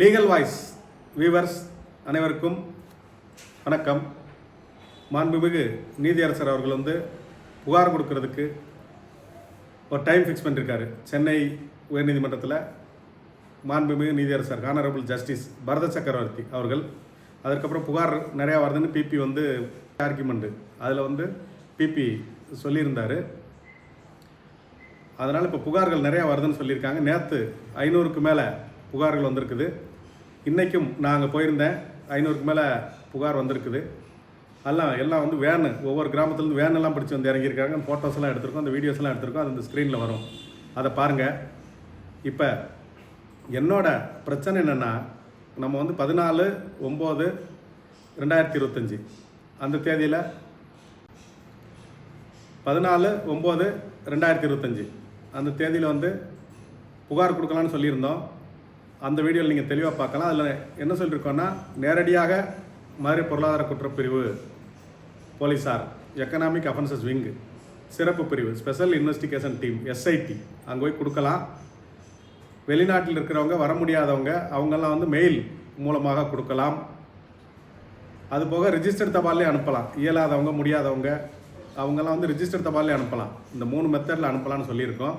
Legal voice viewers அனைவருக்கும் வணக்கம். மாண்புமிகு நீதியரசர் அவர்கள் வந்து புகார் கொடுக்கறதுக்கு ஒரு டைம் ஃபிக்ஸ் பண்ணியிருக்காரு சென்னை உயர்நீதிமன்றத்தில் மாண்புமிகு நீதியரசர் ஆனரபிள் ஜஸ்டிஸ் பரத சக்கரவர்த்தி அவர்கள். அதுக்கப்புறம் புகார் நிறையா வருதுன்னு பிபி வந்து ஆர்குமெண்ட்டு அதில் வந்து பிபி சொல்லியிருந்தார். அதனால் இப்போ புகார்கள் நிறையா வருதுன்னு சொல்லியிருக்காங்க. நேற்று ஐநூறுக்கு மேலே புகார்கள் வந்திருக்குது. இன்றைக்கும் நாங்கள் போயிருந்தேன். ஐநூறுக்கு மேலே புகார் வந்திருக்குது. எல்லாம் எல்லாம் வந்து வேனு ஒவ்வொரு கிராமத்துலேருந்து வேன் எல்லாம் பிடிச்சி வந்து இறங்கியிருக்காங்க. ஃபோட்டோஸ் எல்லாம் எடுத்திருக்கோம். அந்த வீடியோஸ் எல்லாம் எடுத்திருக்கோம். அது இந்த ஸ்க்ரீனில் வரும். அதை பாருங்கள் இப்போ என்னோட பிரச்சனை என்னென்னா நம்ம வந்து பதினாலு ஒம்பது ரெண்டாயிரத்தி இருபத்தஞ்சி. அந்த தேதியில் பதினாலு ஒம்பது ரெண்டாயிரத்தி இருபத்தஞ்சி. அந்த தேதியில் வந்து புகார் கொடுக்கலான்னு சொல்லியிருந்தோம். அந்த வீடியோவில் நீங்கள் தெளிவாக பார்க்கலாம். அதில் என்ன சொல்லியிருக்கோன்னா நேரடியாக மாதிரி பொருளாதார குற்றப்பிரிவு போலீஸார் எக்கனாமிக் அஃபென்சஸ் விங்கு சிறப்பு பிரிவு ஸ்பெஷல் இன்வெஸ்டிகேஷன் டீம் எஸ்ஐடி அங்கே போய் கொடுக்கலாம். வெளிநாட்டில் இருக்கிறவங்க வர முடியாதவங்க அவங்கெல்லாம் வந்து மெயில் மூலமாக கொடுக்கலாம். அதுபோக ரிஜிஸ்டர் தபாலே அனுப்பலாம். இயலாதவங்க முடியாதவங்க அவங்கெல்லாம் வந்து ரிஜிஸ்டர் தபால்லே அனுப்பலாம். இந்த மூணு மெத்தடில் அனுப்பலாம்னு சொல்லியிருக்கோம்.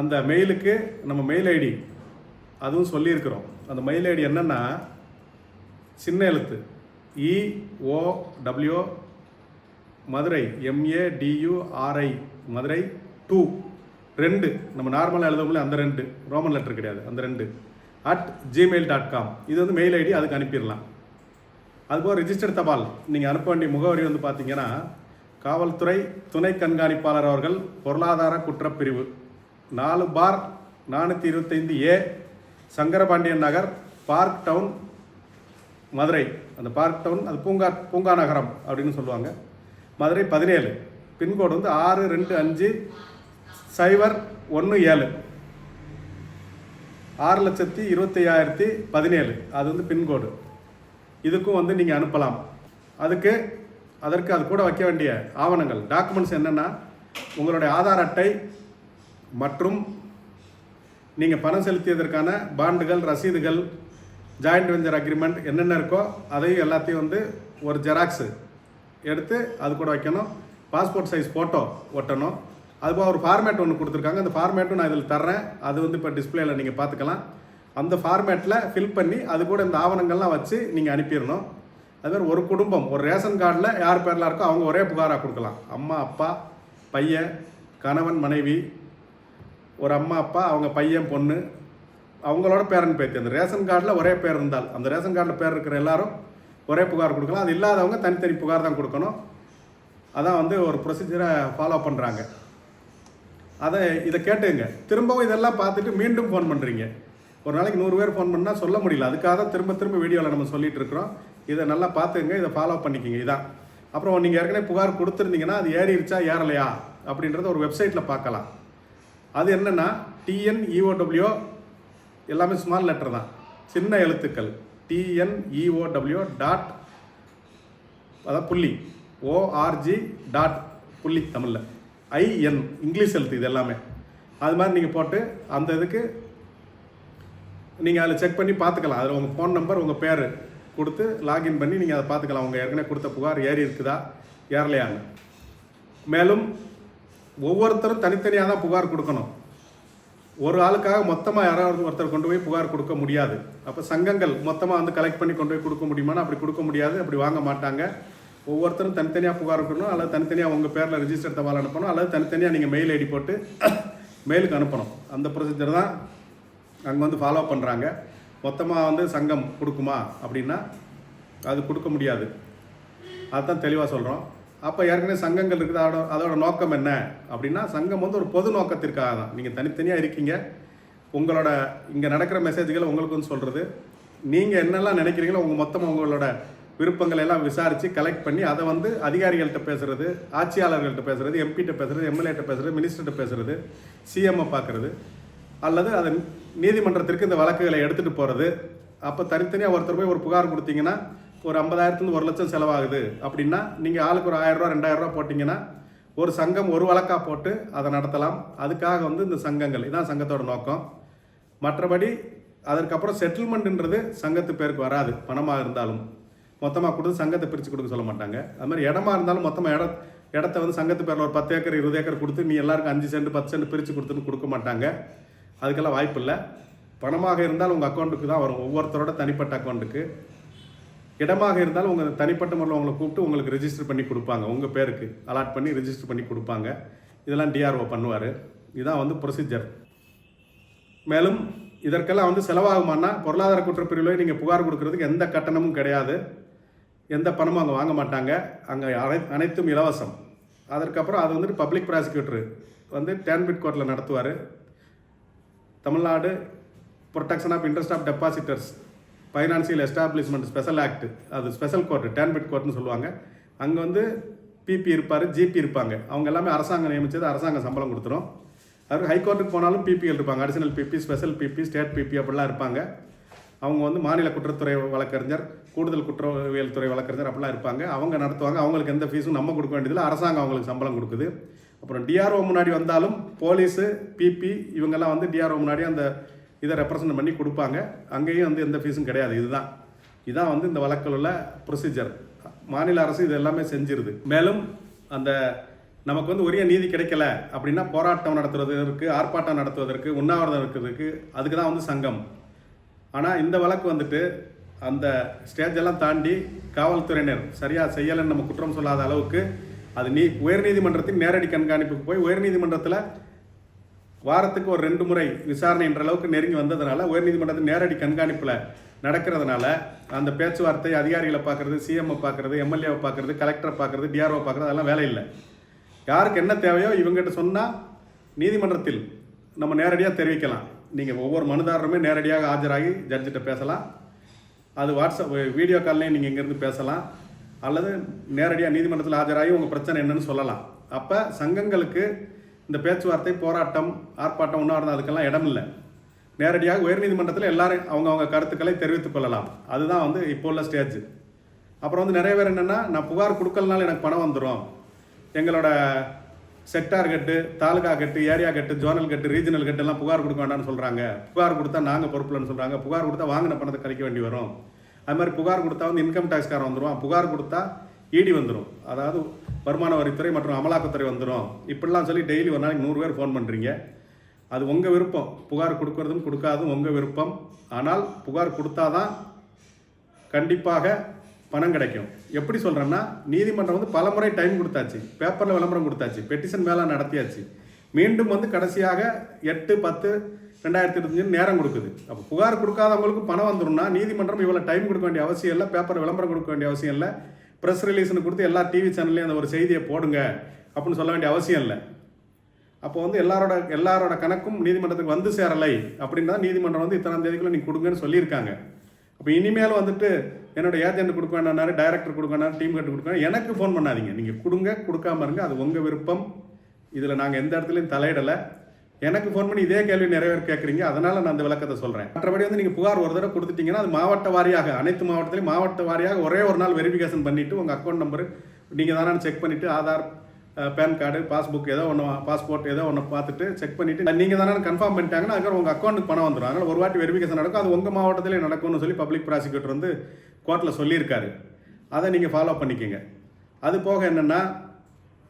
அந்த மெயிலுக்கு நம்ம மெயில் ஐடி அதுவும் சொல்லியிருக்கிறோம். அந்த மெயில் ஐடி என்னென்னா சின்ன எழுத்து. EOW W Madurai MADURAI Madurai two ரெண்டு. நம்ம நார்மலாக எழுதவும்ல அந்த ரெண்டு. ரோமன் லெட்டர் கிடையாது அந்த ரெண்டு. அட் ஜிமெயில் டாட் காம் இது வந்து மெயில் ஐடி அதுக்கு அனுப்பிடலாம். அதுபோக ரிஜிஸ்டர் தபால். நீங்கள் அனுப்ப வேண்டிய முகவரி வந்து பார்த்தீங்கன்னா காவல்துறை துணை கண்காணிப்பாளர் அவர்கள் பொருளாதார குற்றப்பிரிவு. நாலு பார் நானூற்றி இருபத்தைந்து A Sankarapandian Nagar park town Madurai. அந்த பார்க் டவுன் அது பூங்கா பூங்கா நகரம் அப்படின்னு சொல்லுவாங்க. மதுரை பதினேழு. பின்கோடு வந்து ஆறு ரெண்டு அஞ்சு சைபர் ஒன்று ஏழு. ஆறு லட்சத்தி இருபத்தி ஐயாயிரத்தி பதினேழு. அது வந்து பின்கோடு. இதுக்கும் வந்து நீங்கள் அனுப்பலாம். அதுக்கு அதற்கு அது கூட வைக்க வேண்டிய ஆவணங்கள் டாக்குமெண்ட்ஸ் என்னென்னா உங்களுடைய ஆதார் அட்டை மற்றும் நீங்கள் பணம் செலுத்தியதற்கான பாண்டுகள் ரசீதுகள் ஜாயிண்ட் வெஞ்சர் அக்ரிமெண்ட் என்னென்ன இருக்கோ அதையும் எல்லாத்தையும் வந்து ஒரு ஜெராக்ஸு எடுத்து அது கூட வைக்கணும். பாஸ்போர்ட் சைஸ் ஃபோட்டோ ஒட்டணும். அதுபோக ஒரு ஃபார்மேட் ஒன்று கொடுத்துருக்காங்க. அந்த ஃபார்மேட்டும் நான் இதில் தர்றேன். அது வந்து இப்போ டிஸ்பிளேல நீங்கள் பார்த்துக்கலாம். அந்த ஃபார்மேட்டில் ஃபில் பண்ணி அது கூட இந்த ஆவணங்கள்லாம் வச்சு நீங்கள் அனுப்பிடணும். அதுமாதிரி ஒரு குடும்பம் ஒரு ரேஷன் கார்டில் யார் பேரில் இருக்கோ அவங்க ஒரே புகாராக கொடுக்கலாம். அம்மா அப்பா பையன் கணவன் மனைவி ஒரு அம்மா அப்பா அவங்க பையன் பொண்ணு அவங்களோட பேரன் பேத்தி. அந்த ரேஷன் கார்டில் ஒரே பேர் இருந்தால் அந்த ரேஷன் கார்டில் பேர் இருக்கிற எல்லாரும் ஒரே புகார் கொடுக்கலாம். அது இல்லாதவங்க தனித்தனி புகார் தான் கொடுக்கணும். அதான் வந்து ஒரு ப்ரொசீஜரை ஃபாலோ பண்ணுறாங்க அதை இதை கேட்டுங்க. திரும்பவும் இதெல்லாம் பார்த்துட்டு மீண்டும் ஃபோன் பண்ணுறீங்க ஒரு நாளைக்கு நூறு பேர் ஃபோன் பண்ணால் சொல்ல முடியல. அதுக்காக தான் திரும்ப திரும்ப வீடியோவில் நம்ம சொல்லிட்டு இருக்கிறோம். இதை நல்லா பார்த்துங்க. இதை ஃபாலோ பண்ணிக்கிங்க. இதான். அப்புறம் நீங்கள் ஏற்கனவே புகார் கொடுத்துருந்தீங்கன்னா அது ஏறிடுச்சா ஏறலையா அப்படின்றத ஒரு வெப்சைட்டில் பார்க்கலாம். அது என்னென்னா டிஎன்இஓடபிள்யூ எல்லாமே ஸ்மால் லெட்டர் தான். சின்ன எழுத்துக்கள். டிஎன்இஓடபிள்யூ டாட் அதான் புள்ளி. ஓஆர்ஜி டாட் புள்ளி தமிழில். ஐஎன் இங்கிலீஷ் எழுத்து இது எல்லாமே. அது மாதிரி நீங்கள் போட்டு அந்த இதுக்கு நீங்கள் அதில் செக் பண்ணி பார்த்துக்கலாம். அதில் உங்கள் ஃபோன் நம்பர் உங்கள் பேர் கொடுத்து லாகின் பண்ணி நீங்கள் அதை பார்த்துக்கலாம். உங்கள் ஏற்கனவே கொடுத்த புகார் ஏறி இருக்குதா? ஏறலையான்னு. மேலும் ஒவ்வொருத்தரும் தனித்தனியாக தான் புகார் கொடுக்கணும். ஒரு ஆளுக்காக மொத்தமாக யாராவது ஒருத்தர் கொண்டு போய் புகார் கொடுக்க முடியாது. அப்போ சங்கங்கள் மொத்தமாக வந்து கலெக்ட் பண்ணி கொண்டு போய் கொடுக்க முடியுமானா அப்படி கொடுக்க முடியாது அப்படி வாங்க மாட்டாங்க. ஒவ்வொருத்தரும் தனித்தனியாக புகார் கொடுக்கணும் அல்லது தனித்தனியாக உங்கள் பேரில் ரிஜிஸ்டர் தவால் அனுப்பணும் அல்லது தனித்தனியாக நீங்கள் மெயில் ஐடி போட்டு மெயிலுக்கு அனுப்பணும். அந்த ப்ரொசீஜர் தான் அங்கே வந்து ஃபாலோ பண்ணுறாங்க மொத்தமாக வந்து சங்கம் கொடுக்குமா அப்படின்னா அது கொடுக்க முடியாது. அதுதான் தெளிவாக சொல்கிறோம் அப்போ ஏற்கனவே சங்கங்கள் இருக்குது? அதோட அதோட நோக்கம் என்ன? அப்படின்னா சங்கம் வந்து ஒரு பொது நோக்கத்திற்காக தான். நீங்கள் தனித்தனியாக இருக்கீங்க. உங்களோட இங்கே நடக்கிற மெசேஜ்களை உங்களுக்கு வந்து சொல்கிறது நீங்கள் என்னெல்லாம் நினைக்கிறீங்களோ உங்கள் மொத்தமாக உங்களோட விருப்பங்களை எல்லாம் விசாரித்து கலெக்ட் பண்ணி அதை வந்து அதிகாரிகள்கிட்ட பேசுகிறது ஆட்சியாளர்கள்ட்ட பேசுகிறது எம்பிகிட்ட பேசுகிறது எம்எல்ஏட்ட பேசுகிறது மினிஸ்டர்கிட்ட பேசுகிறது சிஎம்ஐ பார்க்குறது அல்லது அதை நீதிமன்றத்திற்கு இந்த வழக்குகளை எடுத்துகிட்டு போகிறது அப்போ தனித்தனியாக ஒருத்தர் போய் ஒரு புகார் கொடுத்தீங்கன்னா ஒரு ஐம்பதாயிரத்துலேருந்து ஒரு லட்சம் செலவாகுது அப்படின்னா நீங்கள் ஆளுக்கு ஒரு ஆயிரரூவா ரெண்டாயிரரூவா போட்டிங்கன்னா ஒரு சங்கம் ஒரு வழக்காக போட்டு அதை நடத்தலாம். அதுக்காக வந்து இந்த சங்கங்கள் இதான் சங்கத்தோட நோக்கம். மற்றபடி அதற்கப்புறம் செட்டில்மெண்ட்டுன்றது சங்கத்து பேருக்கு வராது பணமாக இருந்தாலும். மொத்தமாக கொடுத்து சங்கத்தை பிரித்து கொடுக்க சொல்ல மாட்டாங்க. அது மாதிரி இடமா இருந்தாலும் மொத்தமாக இட இடத்த வந்து சங்கத்து பேரில் ஒரு பத்து ஏக்கர் இருபது ஏக்கர் கொடுத்து நீ எல்லாருக்கும் அஞ்சு சென்ட் பத்து சென்ட் பிரித்து கொடுத்துன்னு கொடுக்க மாட்டாங்க. அதுக்கெல்லாம் வாய்ப்பு இல்லை பணமாக இருந்தால் உங்கள் அக்கௌண்ட்டுக்கு தான் வரும். ஒவ்வொருத்தரோட தனிப்பட்ட அக்கௌண்ட்டுக்கு இடமாக இருந்தாலும் உங்கள் தனிப்பட்ட முறையில் உங்களை கூப்பிட்டு உங்களுக்கு ரெஜிஸ்டர் பண்ணி கொடுப்பாங்க. உங்கள் பேருக்கு அலாட் பண்ணி ரெஜிஸ்டர் பண்ணி கொடுப்பாங்க. இதெல்லாம் டிஆர்ஓ பண்ணுவார். இதுதான் வந்து ப்ரொசீஜர் மேலும் இதற்கெல்லாம் வந்து செலவாகுமானா பொருளாதார குற்றப்பிரிவில் நீங்கள் புகார் கொடுக்கறதுக்கு எந்த கட்டணமும் கிடையாது. எந்த பணமும் அங்கே வாங்க மாட்டாங்க. அங்கே அனை அனைத்தும் இலவசம். அதற்கப்புறம் அது வந்துட்டு பப்ளிக் ப்ராசிக்யூட்டர் வந்து டேன்பிட் கோர்ட்டில் நடத்துவார். Tamil Nadu protection of interest of depositors financial establishment special act அது ஸ்பெஷல் கோர்ட் டேன்பிட் கோர்ட்னு சொல்லுவாங்க. அங்கே வந்து பிபி இருப்பார் ஜிபி இருப்பாங்க. அவங்க எல்லாமே அரசாங்கம் நியமித்தது அரசாங்கம் சம்பளம் கொடுத்துரும். அதுக்கு ஹைகோர்ட்டுக்கு போனாலும் பிபிஎல் இருப்பாங்க. Additional P P special P P state P P அப்படிலாம் இருப்பாங்க. அவங்க வந்து மாநில குற்றத்துறை வழக்கறிஞர் கூடுதல் குற்றவியல் துறை வழக்கறிஞர் அப்படிலாம் இருப்பாங்க. அவங்க நடத்துவாங்க. அவங்களுக்கு எந்த ஃபீஸும் நம்ம கொடுக்க வேண்டியதில்லை. அரசாங்கம் அவங்களுக்கு சம்பளம் கொடுக்குது. அப்புறம் டிஆர்ஓ முன்னாடி வந்தாலும் போலீஸு பிபி இவங்கெல்லாம் வந்து டிஆர்ஓ முன்னாடி அந்த இதை ரெப்ரசன்ட் பண்ணி கொடுப்பாங்க. அங்கேயும் வந்து எந்த ஃபீஸும் கிடையாது. இதுதான். இதான் வந்து இந்த வழக்கில் உள்ள ப்ரொசீஜர் மாநில அரசு இது எல்லாமே செஞ்சிருது. மேலும் அந்த நமக்கு வந்து உரிய நீதி கிடைக்கல அப்படின்னா போராட்டம் நடத்துவதற்கு ஆர்ப்பாட்டம் நடத்துவதற்கு உண்ணாவிரதம் இருக்கிறதுக்கு அதுக்கு தான் வந்து சங்கம். ஆனால் இந்த வழக்கு வந்துட்டு அந்த ஸ்டேஜ் எல்லாம் தாண்டி காவல்துறையினர் சரியாக செய்யலைன்னு நம்ம குற்றம் சொல்லாத அளவுக்கு அது நீ உயர்நீதிமன்றத்தின் நேரடி கண்காணிப்புக்கு போய் உயர்நீதிமன்றத்தில் வாரத்துக்கு ஒரு ரெண்டு முறை விசாரணை என்ற அளவுக்கு நெருங்கி வந்ததுனால உயர்நீதிமன்றத்தின் நேரடி கண்காணிப்பில் நடக்கிறதுனால அந்த பேச்சுவார்த்தை அதிகாரிகளை பார்க்குறது சிஎம்ஐ பார்க்குறது எம்எல்ஏவை பார்க்குறது கலெக்டரை பார்க்குறது டிஆர்ஓ பார்க்குறது அதெல்லாம் வேலை இல்லை. யாருக்கு என்ன தேவையோ இவங்ககிட்ட சொன்னால் நீதிமன்றத்தில் நம்ம நேரடியாக தெரிவிக்கலாம். நீங்கள் ஒவ்வொரு மனுதாரருமே நேரடியாக ஆஜராகி ஜட்ஜிட்ட பேசலாம். அது வாட்ஸ்அப் வீடியோ கால்லையும் நீங்கள் இங்கேருந்து பேசலாம். அல்லது நேரடியாக நீதிமன்றத்தில் ஆஜராகி உங்கள் பிரச்சனை என்னன்னு சொல்லலாம். அப்போ சங்கங்களுக்கு இந்த பேச்சுவார்த்தை போராட்டம் ஆர்ப்பாட்டம் உண்ணாவிரதம் அதுக்கெல்லாம் இடம் இல்லை. நேரடியாக உயர்நீதிமன்றத்தில் எல்லாரும் அவங்க அவங்க கருத்துக்களை தெரிவித்துக் கொள்ளலாம். அதுதான் வந்து இப்போ உள்ள ஸ்டேஜ் அப்புறம் வந்து நிறைய பேர் என்னென்னா நான் புகார் கொடுக்கலனால எனக்கு பணம் வந்துடும் எங்களோட செக்டார் கட்டு தாலுகா கட்டு ஏரியா கட்டு ஜோனல் கட்டு ரீஜனல் கட்டு எல்லாம் புகார் கொடுக்க வேண்டாம்னு சொல்கிறாங்க புகார் கொடுத்தா நாங்கள் பொறுப்புலன்னு சொல்கிறாங்க புகார் கொடுத்தா வாங்கின பணத்தை கழிக்க வேண்டி வரும். அது மாதிரி புகார் கொடுத்தா வந்து இன்கம் டேக்ஸ்காரன் வந்துடும் புகார் கொடுத்தா இடி வந்துடும் அதாவது வருமான வரித்துறை மற்றும் அமலாக்கத்துறை வந்துடும் இப்படிலாம் சொல்லி டெய்லி ஒரு நாளைக்கு நூறு பேர் ஃபோன் பண்ணுறீங்க அது உங்கள் விருப்பம். புகார் கொடுக்கறதும் கொடுக்காதும் உங்கள் விருப்பம். ஆனால் புகார் கொடுத்தாதான் கண்டிப்பாக பணம் கிடைக்கும். எப்படி சொல்கிறேன்னா நீதிமன்றம் வந்து பல முறை டைம் கொடுத்தாச்சு. பேப்பரில் விளம்பரம் கொடுத்தாச்சு. பெட்டிஷன் மேலே நடத்தியாச்சு. மீண்டும் வந்து கடைசியாக எட்டு பத்து ரெண்டாயிரத்தி இருபத்தஞ்சு நேரம் கொடுக்குது. அப்போ புகார் கொடுக்காதவங்களுக்கு பணம் வந்துடும்னா நீதிமன்றம் இவ்வளோ டைம் கொடுக்க வேண்டிய அவசியம் இல்லை. பேப்பர் விளம்பரம் கொடுக்க வேண்டிய அவசியம் இல்லை. ப்ரெஸ் ரிலீஸ்னு கொடுத்து எல்லா டிவி சேனல்லையும் அந்த ஒரு செய்தியை போடுங்க அப்படின்னு சொல்ல வேண்டிய அவசியம் இல்லை. அப்போ வந்து எல்லாரோட எல்லாரோட கணக்கும் நீதிமன்றத்துக்கு வந்து சேரலை அப்படின்னு தான் நீதிமன்றம் வந்து இத்தனாம் தேதிக்குள்ள நீங்கள் கொடுங்கன்னு சொல்லியிருக்காங்க. அப்போ இனிமேல் வந்துட்டு என்னோட ஏஜென்ட் கொடுக்க வேண்டாம் டைரக்டர் கொடுக்க வேண்டாம் டீம் கட்டு கொடுக்க எனக்கு ஃபோன் பண்ணாதீங்க. நீங்கள் கொடுங்க கொடுக்காம இருங்க அது உங்கள் விருப்பம். இதில் நாங்கள் எந்த இடத்துலையும் தலையிடலை. எனக்கு ஃபோன் பண்ணி இதே கேள்வி நிறைய பேர் கேட்குறீங்க அதனால் நான் அந்த விளக்கத்தை சொல்கிறேன் மற்றபடி வந்து நீங்கள் புகார் ஒரு தடவை கொடுத்துட்டீங்கன்னா அது மாவட்ட வாரியாக அனைத்து மாவட்டத்திலையும் மாவட்ட வாரியாக ஒரே ஒரு நாள் வெரிஃபிகேஷன் பண்ணிவிட்டு உங்கள் அக்கௌண்ட் நம்பர் நீங்கள் தானே செக் பண்ணிவிட்டு ஆதார் பேன் கார்டு பாஸ்புக் ஏதோ ஒன்று பாஸ்போர்ட் ஏதோ ஒன்று பார்த்துட்டு செக் பண்ணிவிட்டு நீங்கள் தானே கன்ஃபார்ம் பண்ணிட்டாங்கன்னா அதுக்கப்புறம் உங்கள் அக்கௌண்ட்டுக்கு பணம் வந்துடும் அதனால் ஒரு வாட்டி வெரிஃபிகேஷன் நடக்கும். அது உங்கள் மாவட்டத்திலே நடக்கும்னு சொல்லி பப்ளிக் ப்ராசிக்யூட்டர் வந்து கோர்ட்டில் சொல்லியிருக்காரு. அதை நீங்கள் ஃபாலோ பண்ணிக்கோங்க. அது போக என்னென்னா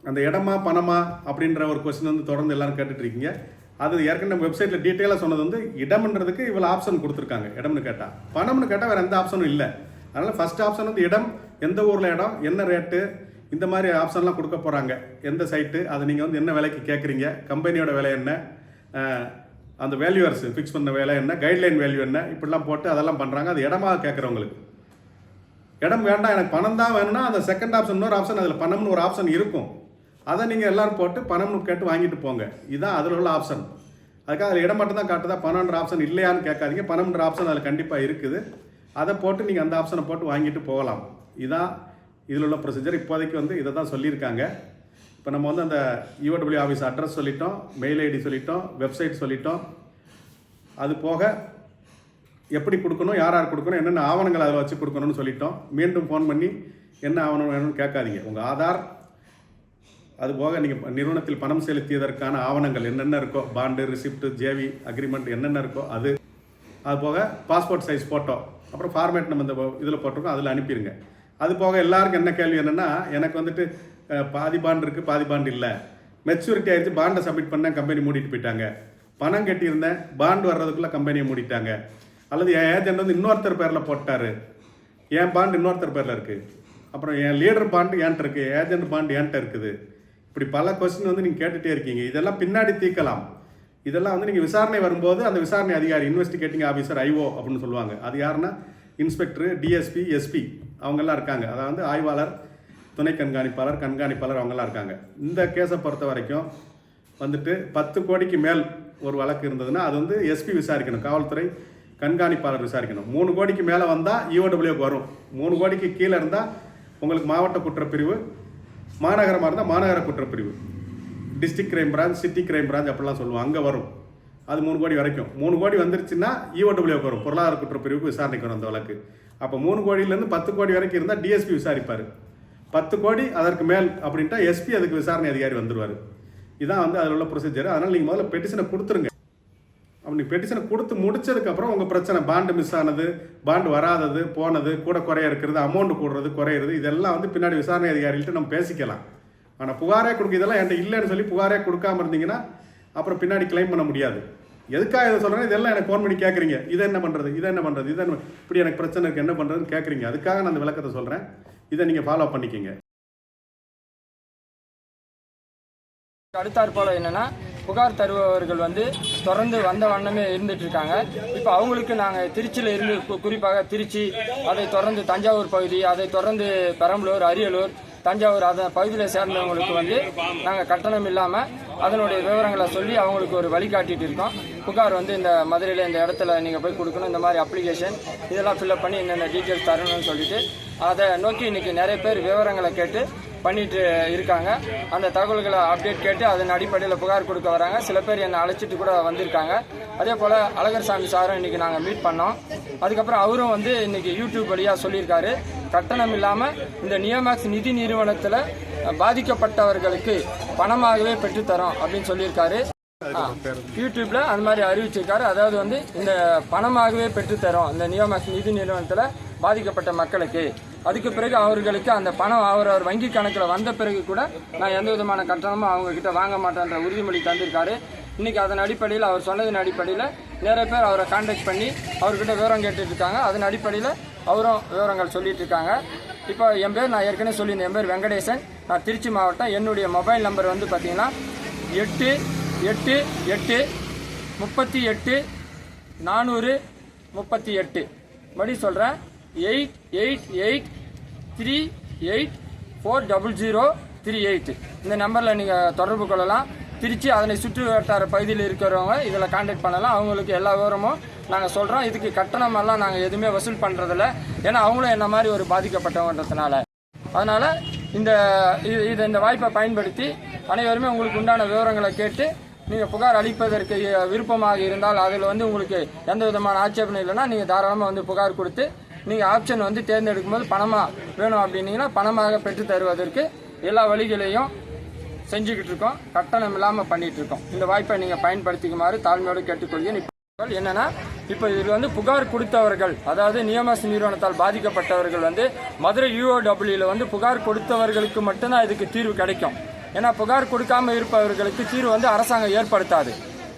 அந்த இடமா பணமா அப்படின்ற ஒரு கொஸ்டின் வந்து தொடர்ந்து எல்லாரும் கேட்டுட்டு இருக்கீங்க. அது ஏற்கனவே வெப்சைட்டில் டீட்டெயிலாக சொன்னது வந்து இடம்ன்றதுக்கு இவ்வளோ ஆப்ஷன் கொடுத்துருக்காங்க இடம்னு கேட்டால் பணம்னு கேட்டால் வேறு எந்த ஆப்ஷனும் இல்லை. அதனால் ஃபர்ஸ்ட் ஆப்ஷன் வந்து இடம் எந்த ஊரில் இடம் என்ன ரேட்டு இந்த மாதிரி ஆப்ஷன்லாம் கொடுக்க போகிறாங்க எந்த சைட்டு அது நீங்கள் வந்து என்ன விலைக்கு கேட்குறீங்க கம்பெனியோட விலை என்ன அந்த வேல்யூவர்ஸ் ஃபிக்ஸ் பண்ண வேலை என்ன கைட்லைன் வேல்யூ என்ன இப்படிலாம் போட்டு அதெல்லாம் பண்ணுறாங்க அது இடமா கேட்குறவங்களுக்கு இடம் வேண்டாம் எனக்கு பணம் தான் வேணும்னா அந்த செகண்ட் ஆப்ஷன் இன்னொரு ஆப்ஷன் அதில் பணம்னு ஒரு ஆப்ஷன் இருக்கும். அதை நீங்கள் எல்லோரும் போட்டு பணம்னு கேட்டு வாங்கிட்டு போங்க. இதுதான் அதில் உள்ள ஆப்ஷன் அதுக்காக அதில் இடம் மட்டும் தான் காட்டுதா? பணம்ன்ற ஆப்ஷன் இல்லையான்னு கேட்காதீங்க. பணம்ன்ற ஆப்ஷன் அதில் கண்டிப்பாக இருக்குது. அதை போட்டு நீங்கள் அந்த ஆப்ஷனை போட்டு வாங்கிட்டு போகலாம். இதுதான் இதில் உள்ள ப்ரொசீஜர் இப்போதைக்கு வந்து இதை தான் சொல்லியிருக்காங்க. இப்போ நம்ம வந்து அந்த யூடபிள்யூ ஆஃபீஸ் அட்ரஸ் சொல்லிட்டோம் மெயில் ஐடி சொல்லிட்டோம் வெப்சைட் சொல்லிட்டோம். அது போக எப்படி கொடுக்கணும் யார் யார் கொடுக்கணும் என்னென்ன ஆவணங்கள் அதில் வச்சு கொடுக்கணும்னு சொல்லிட்டோம். மீண்டும் ஃபோன் பண்ணி என்ன ஆவணம் வேணும்னு கேட்காதீங்க. உங்கள் ஆதார் அது போக நீங்கள் நிறுவனத்தில் பணம் செலுத்தியதற்கான ஆவணங்கள் என்னென்ன இருக்கோ பாண்டு ரிசிப்ட் ஜேவி அக்ரிமெண்ட் என்னென்ன இருக்கோ அது அது போக பாஸ்போர்ட் சைஸ் ஃபோட்டோ அப்புறம் ஃபார்மேட் நம்ம இந்த இதில் போட்டிருக்கோம் அதில் அனுப்பிடுங்க அது போக எல்லாருக்கும் என்ன கேள்வி என்னென்னா எனக்கு வந்துட்டு பாதி பாண்ட் இருக்குது பாதி பாண்ட் இல்லை. மெச்சூரிட்டி ஆயிடுச்சு பாண்டை சப்மிட் பண்ண கம்பெனி மூடிட்டு போயிட்டாங்க. பணம் கட்டியிருந்தேன் பாண்டு வர்றதுக்குள்ளே கம்பெனியை மூடிட்டாங்க. அல்லது என் ஏஜென்ட் வந்து இன்னொருத்தர் பேரில் போட்டாரு. என் பாண்டு இன்னொருத்தர் பேரில் இருக்குது அப்புறம் என் லீடர் பாண்டு என்கிட்ட இருக்குது ஏஜென்ட் பாண்டு என்கிட்ட இருக்குது. இப்படி பல கொஸ்டின் வந்து நீங்கள் கேட்டுகிட்டே இருக்கீங்க. இதெல்லாம் பின்னாடி தீர்க்கலாம் இதெல்லாம் வந்து நீங்கள் விசாரணை வரும்போது அந்த விசாரணை அதிகாரி இன்வெஸ்டிகேட்டிங் ஆஃபீஸர் ஐஓ அப்படின்னு சொல்லுவாங்க. அது யாருன்னா? இன்ஸ்பெக்டர் டிஎஸ்பி எஸ்பி அவங்கெல்லாம் இருக்காங்க. அதாவது ஆய்வாளர் துணை கண்காணிப்பாளர் கண்காணிப்பாளர் அவங்கெல்லாம் இருக்காங்க. இந்த கேஸை பொறுத்த வரைக்கும் வந்துட்டு பத்து கோடிக்கு மேல் ஒரு வழக்கு இருந்ததுன்னா அது வந்து எஸ்பி விசாரிக்கணும். காவல்துறை கண்காணிப்பாளர் விசாரிக்கணும். மூணு கோடிக்கு மேலே வந்தால் இஓடபிள்யூக்கு வரும். மூணு கோடிக்கு கீழே இருந்தால் உங்களுக்கு மாவட்ட குற்றப்பிரிவு மாநகரமாக இருந்தால் மாநகர குற்றப்பிரிவு. District crime branch city crime branch அப்படிலாம் சொல்லுவோம் அங்கே வரும். அது மூணு கோடி வரைக்கும். மூணு கோடி வந்துருச்சுன்னா இஓடபிள்யூக்கு வரும். பொருளாதார குற்றப்பிரிவுக்கு விசாரணைக்கு வரும் அந்த வழக்கு. அப்போ மூணு கோடியிலேருந்து பத்து கோடி வரைக்கும் இருந்தால் டிஎஸ்பி விசாரிப்பார். பத்து கோடி அதற்கு மேல் அப்படின்ட்டா எஸ்பி அதுக்கு விசாரணை அதிகாரி வந்துருவார். இதான் வந்து அதில் உள்ள ப்ரொசீஜர் அதனால் நீங்கள் முதல்ல பெட்டிஷனை கொடுத்துருங்க. அப்படி பெட்டிஷனை கொடுத்து முடிச்சதுக்கப்புறம் உங்கள் பிரச்சனை பாண்டு மிஸ் ஆனது பாண்டு வராதது போனது கூட குறைய இருக்கிறது அமௌண்ட் கூடுறது குறையிறது இதெல்லாம் வந்து பின்னாடி விசாரணை அதிகாரிகிட்ட நம்ம பேசிக்கலாம். ஆனால் புகாரே கொடுக்க இதெல்லாம் என்கிட்ட இல்லைன்னு சொல்லி புகாரே கொடுக்காம இருந்தீங்கன்னா அப்புறம் பின்னாடி கிளைம் பண்ண முடியாது. எதுக்காக இதை சொல்கிறேன் இதெல்லாம் எனக்கு ஃபோன் பண்ணி கேட்குறீங்க இதை என்ன பண்ணுறது இதை என்ன பண்ணுறது இதை என்ன இப்படி எனக்கு பிரச்சனை இருக்குது என்ன பண்ணுறதுன்னு கேட்குறீங்க அதுக்காக நான் அந்த விளக்கத்தை சொல்கிறேன் இதை நீங்கள் ஃபாலோ பண்ணிக்கிங்க. அடுத்த அற்பாலம் என்னென்னா புகார் தருபவர்கள் வந்து தொடர்ந்து வந்த வண்ணமே இருந்துட்டு இருக்காங்க இப்போ அவங்களுக்கு நாங்கள் திருச்சியில் இருந்து கு- குறிப்பாக திருச்சி அதை தொடர்ந்து தஞ்சாவூர் பகுதி அதை தொடர்ந்து பெரம்பலூர் அரியலூர் தஞ்சாவூர் அந்த பகுதியில் சேர்ந்தவங்களுக்கு வந்து நாங்கள் கட்டணம் இல்லாமல் அதனுடைய விவரங்களை சொல்லி அவங்களுக்கு ஒரு வழிகாட்டிட்டு இருக்கோம். புகார் வந்து இந்த மதுரையில் இந்த இடத்துல நீங்கள் போய் கொடுக்கணும். இந்த மாதிரி அப்ளிகேஷன் இதெல்லாம் ஃபில்அப் பண்ணி என்னென்ன டீட்டெயில்ஸ் தரணும்னு சொல்லிட்டு அதை நோக்கி இன்னைக்கு நிறைய பேர் விவரங்களை கேட்டு பண்ணிட்டு இருக்காங்க. அந்த தகவல்களை அப்டேட் கேட்டு அதன் அடிப்படையில் புகார் கொடுக்க வராங்க. சில பேர் என்னை அழைச்சிட்டு கூட வந்திருக்காங்க. அதே போல் அழகர் சாமி சாரும் இன்னைக்கு நாங்கள் மீட் பண்ணோம். அதுக்கப்புறம் அவரும் வந்து இன்னைக்கு யூடியூப் வழியாக சொல்லியிருக்காரு. கட்டணம் இல்லாமல் இந்த நியோமேக்ஸ் நிதி நிறுவனத்தில் பாதிக்கப்பட்டவர்களுக்கு பணமாகவே பெற்றுத்தரோம் அப்படின்னு சொல்லியிருக்காரு. யூடியூப்ல அந்த மாதிரி அறிவிச்சிருக்காரு. அதாவது வந்து இந்த பணமாகவே பெற்றுத்தரோம். இந்த நியோமேக்ஸ் நிதி நிறுவனத்தில் பாதிக்கப்பட்ட மக்களுக்கு. அதுக்கு பிறகு அவர்களுக்கு அந்த பணம் அவர் அவர் வங்கி கணக்கில் வந்த பிறகு கூட நான் எந்த விதமான கட்டணமும் அவங்கக்கிட்ட வாங்க மாட்டேன்ற உறுதிமொழி தந்திருக்காரு. இன்றைக்கி அதன் அடிப்படையில் அவர் சொன்னதின் அடிப்படையில் நிறைய பேர் அவரை காண்டாக்ட் பண்ணி அவர்கிட்ட விவரம் கேட்டுட்ருக்காங்க. அதன் அடிப்படையில் அவரும் விவரங்கள் சொல்லிகிட்ருக்காங்க இப்போ என் பேர் நான் ஏற்கனவே சொல்லியிருந்தேன். என் பேர் வெங்கடேசன். நான் திருச்சி மாவட்டம். என்னுடைய மொபைல் நம்பர் வந்து பார்த்தீங்கன்னா எட்டு எட்டு எட்டு முப்பத்தி எட்டு நானூறு முப்பத்தி எட்டு. மறுபடி சொல்கிறேன் eight eight eight three eight four double zero three eight இந்த நம்பரில் நீங்கள் தொடர்பு கொள்ளலாம். திருச்சி அதனை சுற்று வட்டார பகுதியில் இருக்கிறவங்க இதில் காண்டாக்ட் பண்ணலாம். அவங்களுக்கு எல்லா விவரமும் நாங்கள் சொல்கிறோம் இதுக்கு கட்டணமெல்லாம் நாங்கள் எதுவுமே வசூல் பண்ணுறதில்ல ஏன்னா அவங்களும் என்ன மாதிரி ஒரு பாதிக்கப்பட்டவன்றதுனால. அதனால் இந்த இது இது இந்த வாய்ப்பை பயன்படுத்தி அனைவருமே உங்களுக்கு உண்டான விவரங்களை கேட்டு நீங்கள் புகார் அளிப்பதற்கு விருப்பமாக இருந்தால் அதில் வந்து உங்களுக்கு எந்த விதமான ஆட்சேபனை இல்லைன்னா நீங்கள் தாராளமாக வந்து புகார் கொடுத்து நீங்கள் ஆப்ஷன் வந்து தேர்ந்தெடுக்கும் போது பணமாக வேணும் அப்படின்னீங்கன்னா பணமாக பெற்று தருவதற்கு எல்லா வழிகளையும் செஞ்சுக்கிட்டு இருக்கோம். கட்டணம் இல்லாமல் பண்ணிகிட்டு இருக்கோம். இந்த வாய்ப்பை நீங்கள் பயன்படுத்திக்குமாறு தாழ்மையோடு கேட்டுக்கொள்கிறேன். என்னன்னா இப்போ இதில் வந்து புகார் கொடுத்தவர்கள் அதாவது நியமஸ் நிறுவனத்தால் பாதிக்கப்பட்டவர்கள் வந்து மதுரை யூஓடபிள்யூல வந்து புகார் கொடுத்தவர்களுக்கு மட்டும்தான் இதுக்கு தீர்வு கிடைக்கும். ஏன்னா புகார் கொடுக்காம இருப்பவர்களுக்கு தீர்வு வந்து அரசாங்கம் ஏற்படுத்தாது.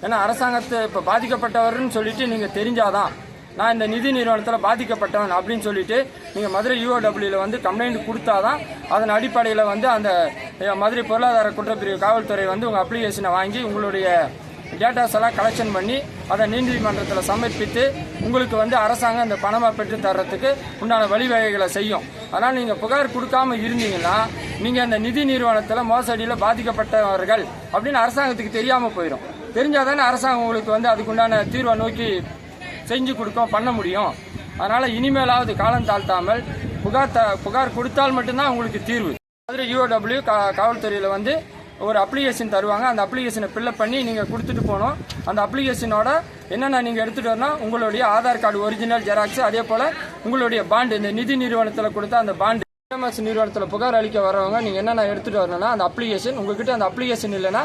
ஏன்னா அரசாங்கத்தை இப்போ பாதிக்கப்பட்டவர்னு சொல்லிட்டு நீங்கள் தெரிஞ்சாதான் நான் இந்த நிதி நிறுவனத்தில் பாதிக்கப்பட்டவன் அப்படின்னு சொல்லிட்டு நீங்கள் மதுரை யூஓடபிள்யூவில் வந்து கம்ப்ளைண்ட் கொடுத்தாதான் அதன் அடிப்படையில் வந்து அந்த மதுரை பொருளாதார குற்றப்பிரிவு காவல்துறை வந்து உங்கள் அப்ளிகேஷனை வாங்கி உங்களுடைய டேட்டாஸ் எல்லாம் கலெக்ஷன் பண்ணி அதை நீதிமன்றத்தில் சமர்ப்பித்து உங்களுக்கு வந்து அரசாங்கம் இந்த பணமாக பெற்று தர்றதுக்கு உண்டான வழிவகைகளை செய்யும். அதனால் நீங்கள் புகார் கொடுக்காம இருந்தீங்கன்னா நீங்கள் அந்த நிதி நிறுவனத்தில் மோசடியில் பாதிக்கப்பட்டவர்கள் அப்படின்னு அரசாங்கத்துக்கு தெரியாமல் போயிடும் தெரிஞ்சாதானே அரசாங்கம் உங்களுக்கு வந்து அதுக்குண்டான தீர்வை நோக்கி செஞ்சு கொடுக்கும் பண்ண முடியும். அதனால் இனிமேலாவது காலம் தாழ்த்தாமல் புகார் த புகார் கொடுத்தால் மட்டும்தான் உங்களுக்கு தீர்வு. மதுரை யூஓடபிள்யூ கா காவல்துறையில் வந்து ஒரு அப்ளிகேஷன் தருவாங்க. அந்த அப்ளிகேஷனை ஃபில்அப் பண்ணி நீங்கள் கொடுத்துட்டு போகணும். அந்த அப்ளிகேஷனோட என்னென்ன நீங்கள் எடுத்துகிட்டு வரணும்? உங்களுடைய ஆதார் கார்டு ஒரிஜினல் ஜெராக்ஸ் அதே போல் உங்களுடைய பாண்டு இந்த நிதி நிறுவனத்தில் கொடுத்த அந்த பாண்டு எம்எஸ் நிறுவனத்தில் புகார் அளிக்க வரவங்க நீங்கள் என்னென்ன எடுத்துகிட்டு வரணும்னா அந்த அப்ளிகேஷன் உங்ககிட்ட அந்த அப்ளிகேஷன் இல்லைன்னா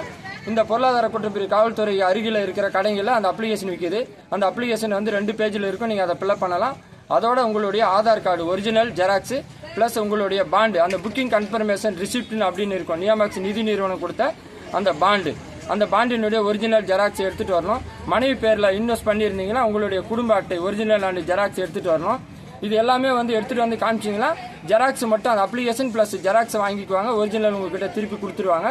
இந்த பொருளாதார குற்றப்பிரிவு காவல்துறை அருகில் இருக்கிற கடைகளில் அந்த அப்ளிகேஷன் விற்கிது அந்த அப்ளிகேஷன் வந்து ரெண்டு பேஜில் இருக்கும். நீங்கள் அதை ஃபில்அப் பண்ணலாம். அதோட உங்களுடைய Aadhaar card original xerox plus உங்களுடைய பாண்டு அந்த புக்கிங் கன்ஃபர்மேஷன் ரிசிப்ட்னு அப்படின்னு இருக்கும். நியமாக்ஸ் நிதி நிறுவனம் கொடுத்த அந்த பாண்டு அந்த பாண்டினுடைய ஒரிஜினல் ஜெராக்ஸ் எடுத்துகிட்டு வரணும். மனைவி பேரில் இன்வெஸ்ட் பண்ணியிருந்தீங்கன்னா உங்களுடைய குடும்ப அட்டை ஒரிஜினல் அண்ட் ஜெராக்ஸ் எடுத்துகிட்டு வரணும். இது எல்லாமே வந்து எடுத்துகிட்டு வந்து காமிச்சிங்கன்னா ஜெராக்ஸ் மட்டும் அந்த அப்ளிகேஷன் ப்ளஸ் ஜெராக்ஸ் வாங்கிக்குவாங்க. ஒரிஜினல் உங்ககிட்ட திருப்பி கொடுத்துருவாங்க.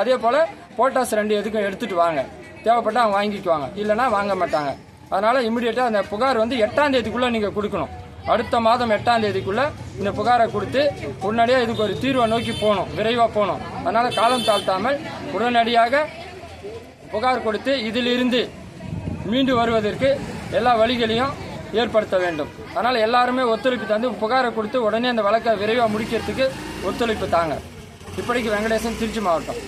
அதே போல் போட்டாஸ் ரெண்டு எதுக்கும் எடுத்துகிட்டு வாங்க. தேவைப்பட்டால் அவங்க வாங்கிக்குவாங்க. இல்லைன்னா வாங்க மாட்டாங்க. அதனால் இமிடியேட்டாக அந்த புகார் வந்து எட்டாம் தேதிக்குள்ளே நீங்கள் கொடுக்கணும். அடுத்த மாதம் எட்டாம் தேதிக்குள்ளே இந்த புகாரை கொடுத்து உடனடியாக இதுக்கு ஒரு தீர்வை நோக்கி போகணும். விரைவாக போகணும். அதனால் காலம் தாழ்த்தாமல் உடனடியாக புகார் கொடுத்து இதிலிருந்து மீண்டு வருவதற்கு எல்லா வழிகளையும் ஏற்படுத்த வேண்டும். அதனால் எல்லாருமே ஒத்துழைப்பு தந்து புகாரை கொடுத்து உடனே அந்த வழக்கை விரைவாக முடிக்கிறதுக்கு ஒத்துழைப்பு தாங்க. இப்படிக்கு வெங்கடேசன் திருச்சி மாவட்டம்.